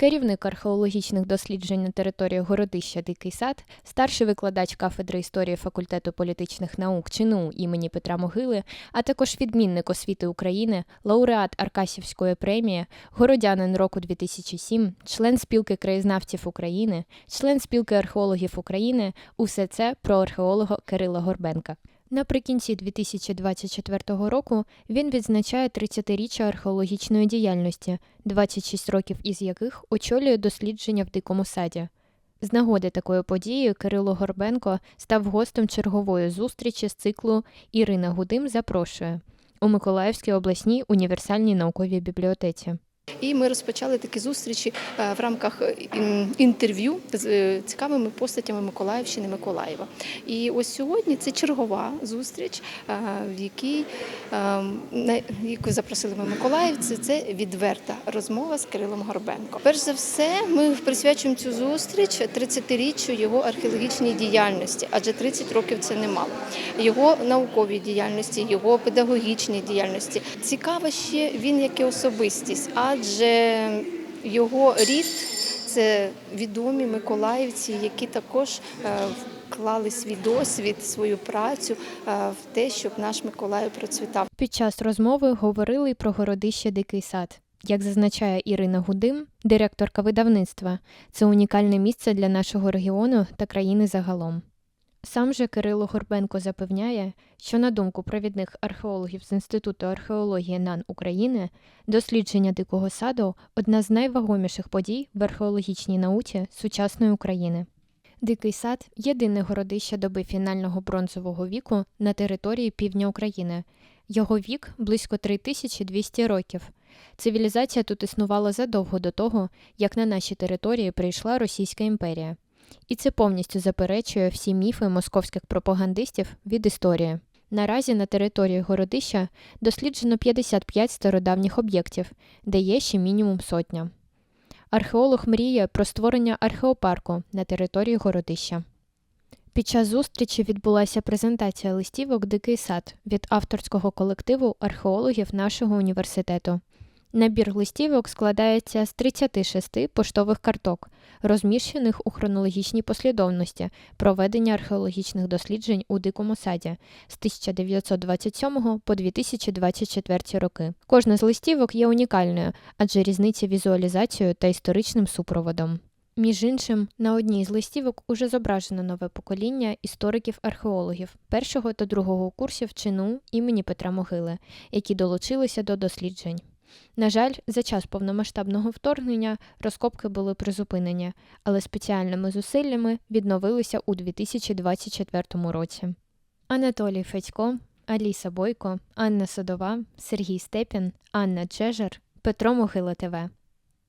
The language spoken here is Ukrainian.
Керівник археологічних досліджень на території городища Дикий сад, старший викладач кафедри історії факультету політичних наук ЧНУ імені Петра Могили, а також відмінник освіти України, лауреат Аркасівської премії, городянин року 2007, член спілки краєзнавців України, член спілки археологів України. Усе це про археолога Кирила Горбенка. Наприкінці 2024 року він відзначає 30-річчя археологічної діяльності, 26 років із яких очолює дослідження в дикому саді. З нагоди такої події Кирило Горбенко став гостем чергової зустрічі з циклу Ірина Гудим запрошує у Миколаївській обласній універсальній науковій бібліотеці. І ми розпочали такі зустрічі е, в рамках е, інтерв'ю з е, цікавими постатями Миколаївщини Миколаєва. І ось сьогодні це чергова зустріч, в якій яку запросили ми миколаївці. Це відверта розмова з Кирилом Горбенко. Перш за все, ми присвячуємо цю зустріч 30-річчю його археологічній діяльності, адже 30 років це немало. Його науковій діяльності, його педагогічній діяльності. Цікаво ще він як і особистість, адже його рід це відомі миколаївці, які також е, вклали свій досвід, свою працю е, в те, щоб наш Миколаїв процвітав. Під час розмови говорили про городище Дикий сад. Як зазначає Ірина Гудим, директорка видавництва, це унікальне місце для нашого регіону та країни загалом. Сам же Кирило Горбенко запевняє, що на думку провідних археологів з Інституту археології НАН України, дослідження дикого саду одна з найвагоміших подій в археологічній науці сучасної України. Дикий сад єдине городище доби фінального бронзового віку на території півдня України. Його вік близько 3200 років. Цивілізація тут існувала задовго до того, як на наші території прийшла Російська імперія. І це повністю заперечує всі міфи московських пропагандистів від історії. Наразі на території городища досліджено 55 стародавніх об'єктів, де є ще мінімум сотня. Археолог мріє про створення археопарку на території городища. Під час зустрічі відбулася презентація листівок Дикий сад від авторського колективу археологів нашого університету. Набір листівок складається з 36 поштових карток, розміщених у хронологічній послідовності проведення археологічних досліджень у Дикому саді з 1927 по 2024 роки. Кожна з листівок є унікальною, адже різниця візуалізацією та історичним супроводом. Між іншим, на одній з листівок уже зображено нове покоління істориків-археологів першого та другого курсів ЧНУ імені Петра Могили, які долучилися до досліджень. На жаль, за час повномасштабного вторгнення розкопки були призупинені, але спеціальними зусиллями відновилися у 2024 році. Анатолій Федько, Аліса Бойко, Анна Садова, Сергій Степін, Анна Чежер, Петро Могила ТВ.